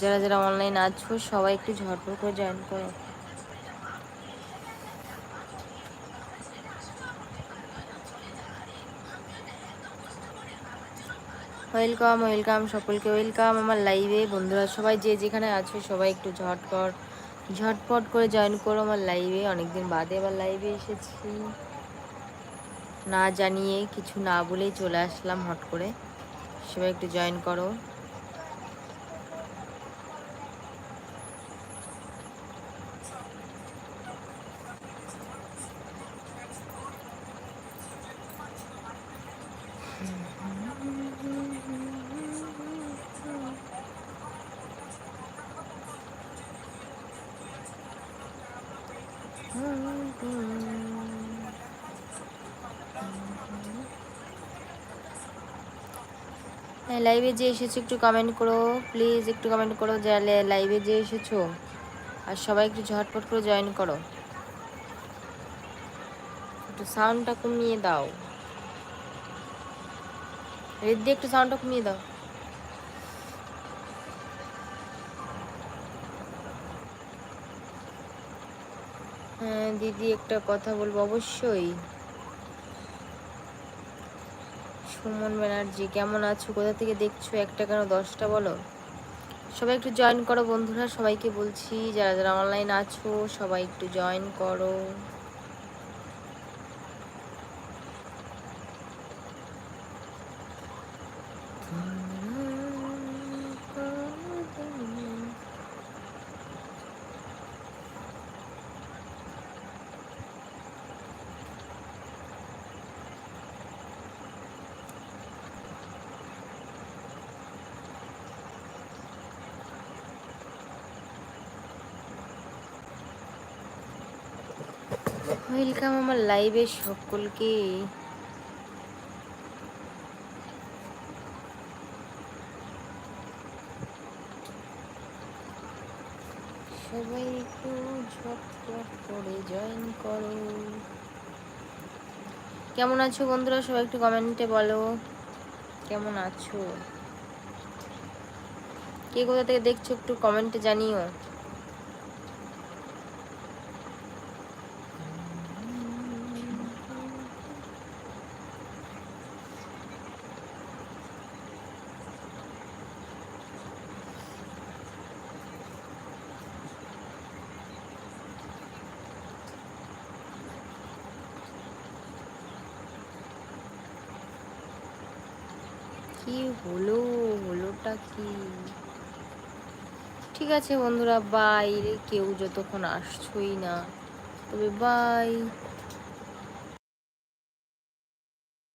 যারা যারা অনলাইন আছো, সবাই একটু ঝটপট করে জয়েন করো। ওয়েলকাম ওয়েলকাম সকলকে ওয়েলকাম আমার লাইভে বন্ধুরা, সবাই যে যেখানে আছো, সবাই একটু ঝটপট ঝটপট করে জয়েন করো। আমার লাইভে অনেকদিন বাদে আবার লাইভে এসেছি। না জানিয়ে কিছু না বলেই চলে আসলাম হট করে। সবাই একটু জয়েন করো। লাইভে যে এসেছ, একটু কমেন্ট করো প্লিজ একটু কমেন্ট করো যে লাইভে যে এসেছ, আর সবাই একটু ঝটপট করে জয়েন করো। একটু সাউন্ডটা কমিয়ে দাও। রেডি একটু সাউন্ডটা কমিয়ে দাও। হ্যাঁ দিদি একটা কথা বলব, অবশ্যই। সুমন ব্যানার্জি, কেমন আছো? কোথা থেকে দেখছ? একটা কেন দশটা বলো? সবাই একটু জয়েন করো বন্ধুরা, সবাইকে বলছি, যারা যারা অনলাইন আছো, সবাই একটু জয়েন করো। ওয়েলকাম আমার লাইভে সকলকে। সবাই একটু ঝটপট করে জয়েন করো। কেমন আছো বন্ধুরা? সবাই একটু কমেন্টে বলো। কেমন আছো? কে কোথা থেকে দেখছ একটু কমেন্টে জানিও। কি হলো? হলোটা কি? ঠিক আছে বন্ধুরা বাইরে কেউ যতক্ষণ আসছোই না। তবে বাই